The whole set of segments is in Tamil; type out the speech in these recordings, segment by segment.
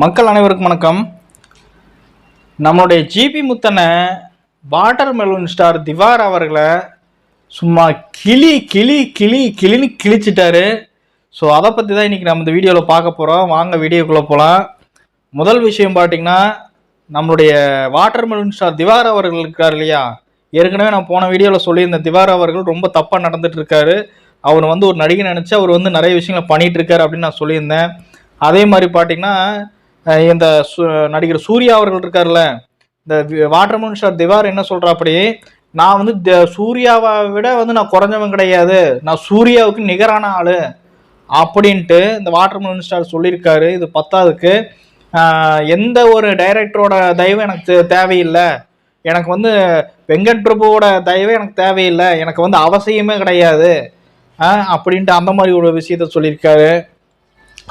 மக்கள் அனைவருக்கும் வணக்கம். நம்மளுடைய ஜிபி முத்தனை வாட்டர் மெலூன் ஸ்டார் திவார் அவர்களை சும்மா கிளி கிளி கிளி கிளின்னு கிழிச்சிட்டாரு. ஸோ அதை பற்றி தான் இன்றைக்கி நம்ம இந்த வீடியோவில் பார்க்க போகிறோம் வாங்க வீடியோக்குள்ளே போகலாம் முதல் விஷயம் பார்த்தீங்கன்னா நம்மளுடைய வாட்டர் மெலூன் ஸ்டார் திவார் அவர்கள் இருக்கார் இல்லையா? ஏற்கனவே நான் போன வீடியோவில் சொல்லியிருந்தேன் திவார் அவர்கள் ரொம்ப தப்பாக நடந்துட்டு இருக்காரு. அவர் வந்து ஒரு நடிகை நினச்சி அவர் வந்து நிறைய விஷயங்களை பண்ணிகிட்டு இருக்காரு அப்படின்னு நான் சொல்லியிருந்தேன். அதே மாதிரி பார்த்தீங்கன்னா இந்த நடிகர் சூர்யா அவர்கள் இருக்கார்ல இந்த வாட்டர்மன் ஸ்டார் திவார் என்ன சொல்றாப்படி நான் வந்து த- சூர்யாவை விட வந்து நான் குறைஞ்சவன் கிடையாது நான் சூர்யாவுக்கு நிகரான ஆளு அப்படின்ட்டு இந்த வாட்டர்மன் ஸ்டார் சொல்லியிருக்காரு இது பத்தாவதுக்கு. எந்த ஒரு டைரக்டரோட தயவு எனக்கு தேவையில்லை. எனக்கு வந்து வெங்கட் பிரபுவோட தயவு எனக்கு தேவையில்லை. எனக்கு வந்து அவசியமே கிடையாது. அப்படின்ட்டு அந்த மாதிரி ஒரு விஷயத்த சொல்லியிருக்காரு.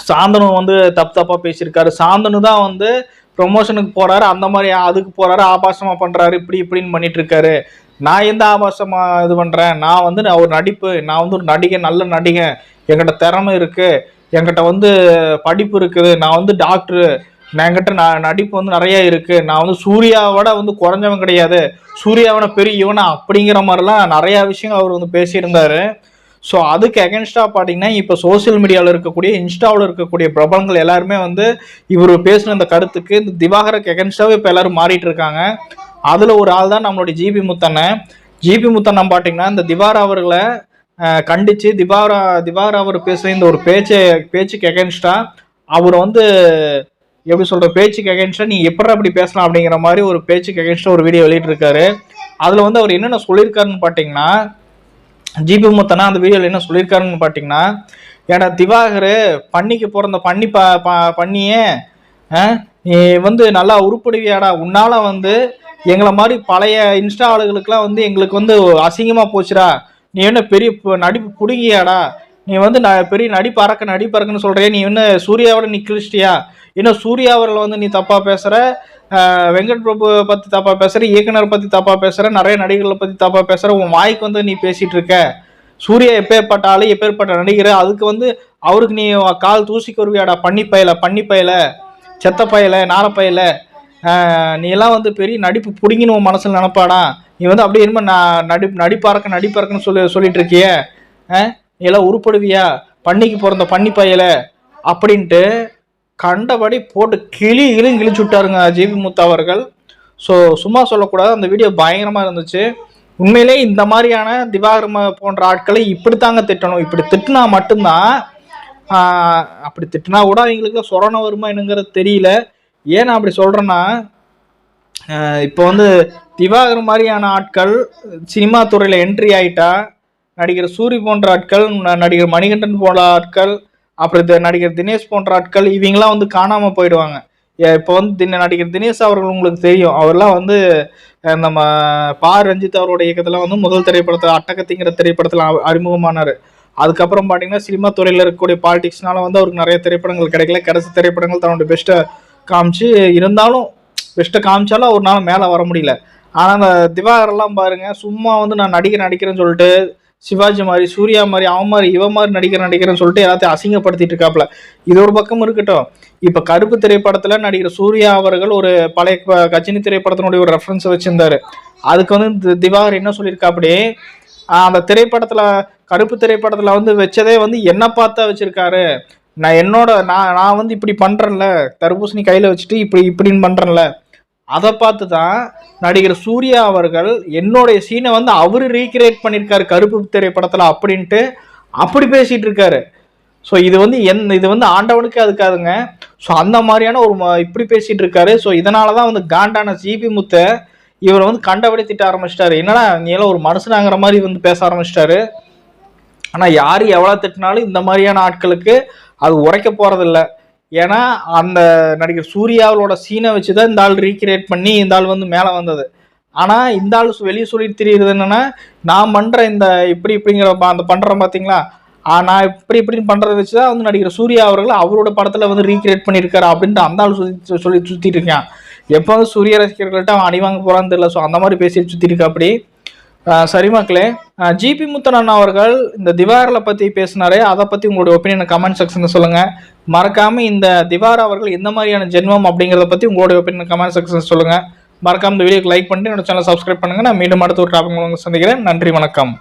சாந்தனு வந்து தப்பு தப்பா பேசியிருக்காரு. சாந்தனு தான் வந்து ப்ரொமோஷனுக்கு போறாரு. அந்த மாதிரி அதுக்கு போறாரு. ஆபாசமா பண்றாரு. இப்படி இப்படின்னு பண்ணிட்டு இருக்காரு நான் எந்த ஆபாசமா இது பண்றேன்? நான் வந்து நான் ஒரு நடிப்பு. நான் வந்து ஒரு நடிகை நல்ல நடிகை என்கிட்ட திறமை இருக்கு. என்கிட்ட வந்து படிப்பு இருக்குது. நான் வந்து டாக்டரு நான் என்கிட்ட நான் நடிப்பு வந்து நிறைய இருக்கு. நான் வந்து சூர்யாவோட வந்து குறைஞ்சவன் கிடையாது. சூர்யாவோட பெரிய இவனா அப்படிங்கிற மாதிரிலாம் நிறைய விஷயங்கள் அவர் வந்து பேசியிருந்தாரு. ஸோ அதுக்கு அகேன்ஸ்டாக பார்த்தீங்கன்னா இப்போ சோஷியல் மீடியாவில் இருக்கக்கூடிய இன்ஸ்டாவில் இருக்கக்கூடிய பிரபலங்கள் எல்லாருமே வந்து இவர் பேசின இந்த கருத்துக்கு இந்த திவாகருக்கு அகேன்ஸ்டாகவே இப்போ எல்லாரும் மாறிட்டு இருக்காங்க. அதில் ஒரு ஆள் தான் நம்மளுடைய ஜிபி முத்தண்ணன். ஜிபி முத்தண்ணன் பார்த்தீங்கன்னா இந்த திவார் அவர்களை கண்டித்து திவாரா திவார் அவர் பேசுகிற இந்த ஒரு பேச்சு பேச்சுக்கு அகேன்ஸ்டாக அவர் வந்து எப்படி சொல்கிற பேச்சுக்கு அகேன்ஸ்டாக நீ எப்படி அப்படி பேசலாம் அப்படிங்கிற மாதிரி ஒரு பேச்சுக்கு அகேன்ஸ்டாக ஒரு வீடியோ வெளியிட்டிருக்காரு. அதில் வந்து அவர் என்னென்ன சொல்லியிருக்காருன்னு பார்த்தீங்கன்னா ஜிபி முத்தனா அந்த வீடியோவில் என்ன சொல்லியிருக்காருன்னு பார்த்தீங்கன்னா ஏடா திவாகர் பண்ணிக்கு பிறந்த பண்ணி ப ப- பண்ணியே நீ வந்து நல்லா உருப்படுவியாடா. உன்னால் வந்து எங்களை மாதிரி பழைய இன்ஸ்டா ஆளுகளுக்கெல்லாம் வந்து எங்களுக்கு வந்து அசிங்கமாக போச்சுடா. நீ என்ன பெரிய நடிப்பு பிடுங்கியாடா. நீ வந்து நான் பெரிய நடிப்பு அறக்க நடிப்பு அறக்குன்னு சொல்கிறேன் நீ என்ன சூர்யாவோட நீ கிழிச்சிட்டியா? இன்னும் சூர்யா வந்து நீ தப்பாக பேசுகிற வெங்கட் பிரபு பத்தி தப்பா பேசுற இயக்குனர் பத்தி தப்பா பேசுற நிறைய நடிகர்களை பத்தி தப்பாக பேசுற உன் வாய்க்கு வந்து நீ பேசிட்டு இருக்க. சூர்யா எப்பேற்பட்ட ஆளு எப்பேற்பட்ட நடிகர் அதுக்கு வந்து அவருக்கு நீ கால் தூசி கருவியாடா பண்ணி பயல பண்ணி பயல செத்த பயல நார பயல. நீ எல்லாம் வந்து பெரிய நடிப்பு பிடிங்கின்னு உன் மனசுல நினப்பாடா? நீ வந்து அப்படியே என்னமோ நான் நடிப்பு நடிப்பாறக்க நடிப்பாறக்குன்னு சொல்லி சொல்லிட்டு இருக்கிய. நீ எல்லாம் உருப்படுவியா? பண்ணிக்கு பிறந்த பண்ணி பயல. அப்படின்ட்டு கண்டபடி போட்டு கிளி கிளி கிழிச்சு விட்டாருங்க ஜிபி முத்து அவர்கள். ஸோ சும்மா சொல்லக்கூடாது அந்த வீடியோ பயங்கரமாக இருந்துச்சு. உண்மையிலே இந்த மாதிரியான திவாகரம போன்ற ஆட்களை இப்படித்தாங்க திட்டணும். இப்படி திட்டினா மட்டும்தான் அப்படி திட்டினா கூட அவங்களுக்கு சொரண வருமா என்னங்கிறது தெரியல. ஏன் நான் அப்படி சொல்கிறேன்னா இப்போ வந்து திவாகர் மாதிரியான ஆட்கள் சினிமா துறையில் என்ட்ரி ஆகிட்டா நடிகர் சூரி போன்ற ஆட்கள் நடிகர் மணிகண்டன் போன்ற ஆட்கள் அப்புறம் இந்த நடிகர் தினேஷ் போன்ற ஆட்கள் இவங்கெல்லாம் வந்து காணாமல் போயிடுவாங்க. ஏ- இப்போ வந்து தின- நடிகர் தினேஷ் அவர்கள் உங்களுக்கு தெரியும். அவர்லாம் வந்து நம்ம பா. ரஞ்சித் அவரோட இயக்கத்தில் வந்து முதல் திரைப்படத்தில் அட்டகத்திங்கிற திரைப்படத்தில் அ- அறிமுகமானார். அதுக்கப்புறம் பார்த்தீங்கன்னா சினிமா துறையில் இருக்கக்கூடிய பாலிடிக்ஸ்னால வந்து அவருக்கு நிறைய திரைப்படங்கள் கிடைக்கல. கடைசி திரைப்படங்கள் தன்னோட பெஸ்ட்டை காமிச்சு இருந்தாலும் பெஸ்ட்டை காமிச்சாலும் அவர்னால மேலே வர முடியல. ஆனால் அந்த திவாகரெல்லாம் பாருங்கள் சும்மா வந்து நான் நடிகர் நடிக்கிறேன்னு சொல்லிட்டு சிவாஜி மாதிரி சூர்யா மாதிரி அவன் மாதிரி இவன் மாதிரி நடிக்கிற நடிக்கிறேன்னு சொல்லிட்டு எல்லாத்தையும் அசிங்கப்படுத்திட்டு இருக்காப்புல. இது ஒரு பக்கம் இருக்கட்டும். இப்போ கருப்பு திரைப்படத்தில் நடிகர் சூர்யா அவர்கள் ஒரு பழைய கஜினி திரைப்படத்தினுடைய ஒரு ரெஃபரன்ஸ் வச்சிருந்தாரு. அதுக்கு வந்து தி- திவாகர் என்ன சொல்லியிருக்காப்படி அந்த திரைப்படத்தில் கருப்பு திரைப்படத்தில் வந்து வச்சதே வந்து என்ன பார்த்தா வச்சிருக்காரு. நான் என்னோட நான் நான் வந்து இப்படி பண்றேன்ல தர்பூசணி கையில வச்சுட்டு இப்படி இப்படின்னு பண்றேன்ல. அதை பார்த்து தான் நடிகர் சூர்யா அவர்கள் என்னுடைய சீனை வந்து அவரு ரீக்ரியேட் பண்ணியிருக்காரு கருப்பு திரைப்படத்தில் அப்படின்ட்டு அப்படி பேசிகிட்டு இருக்காரு. ஸோ இது வந்து என் இது வந்து ஆண்டவனுக்கே அதுக்காதுங்க ஸோ அந்த மாதிரியான ஒரு ம- இப்படி பேசிகிட்டு இருக்காரு. ஸோ இதனால தான் வந்து காண்டான ஜிபி முத்தை இவர் வந்து கண்டபடி திட்ட ஆரம்பிச்சிட்டாரு. என்னடா நீ எல்லாம் ஒரு மனுஷனாங்கிற மாதிரி வந்து பேச ஆரம்பிச்சிட்டாரு. ஆனால் யார் எவ்வளோ திட்டினாலும் இந்த மாதிரியான ஆட்களுக்கு அது உரைக்க போகிறதில்ல ஏன்னா அந்த நடிகர் சூர்யாவோட சீனை வச்சு தான் இந்த ஆள் ரீக்ரியேட் பண்ணி இந்த ஆள் வந்து மேலே வந்தது. ஆனால் இந்த ஆள் வெளியே சொல்லி தெரியுறது என்னென்னா நான் பண்ணுற இந்த இப்படி இப்படிங்கிற அந்த பண்ணுறேன் பார்த்தீங்களா நான் இப்படி இப்படின்னு பண்ணுறத வச்சு தான் வந்து நடிகர் சூர்யா அவர்கள் அவரோட படத்தில் வந்து ரீக்ரியேட் பண்ணியிருக்காரு அப்படின்ட்டு அந்த ஆள் சுத்தி சொல்லி சுற்றிட்டு இருக்கான். எப்போ வந்து சூரிய ரசிகர்கள்ட்ட அவன் அணிவாங்க போகிறான்னு தெரியல. ஸோ அந்த மாதிரி பேசி சுற்றிட்டு இருக்கா அப்படி சரி மக்களே. ஜிபி முத்தன் அண்ணா அவர்கள் இந்த திவாரில் பற்றி பேசினாரே. அதை பற்றி உங்களுடைய ஒப்பீனியன் கமெண்ட் செக்ஷனில் சொல்லுங்கள் மறக்காமல் இந்த திவார் அவர்கள் எந்த மாதிரியான ஜென்மம் அப்படிங்கிறத பற்றி உங்களுடைய ஒப்பீனியன் கமெண்ட் செக்ஷன் சொல்லுங்கள் மறக்காம இந்த வீடியோக்கு லைக் பண்ணிட்டு என்னோட சேனல் சப்ஸ்கிரைப் பண்ணுங்கள் நான் மீண்டும் அடுத்த ஒரு டாபிக் சந்திக்கிறேன். நன்றி வணக்கம்.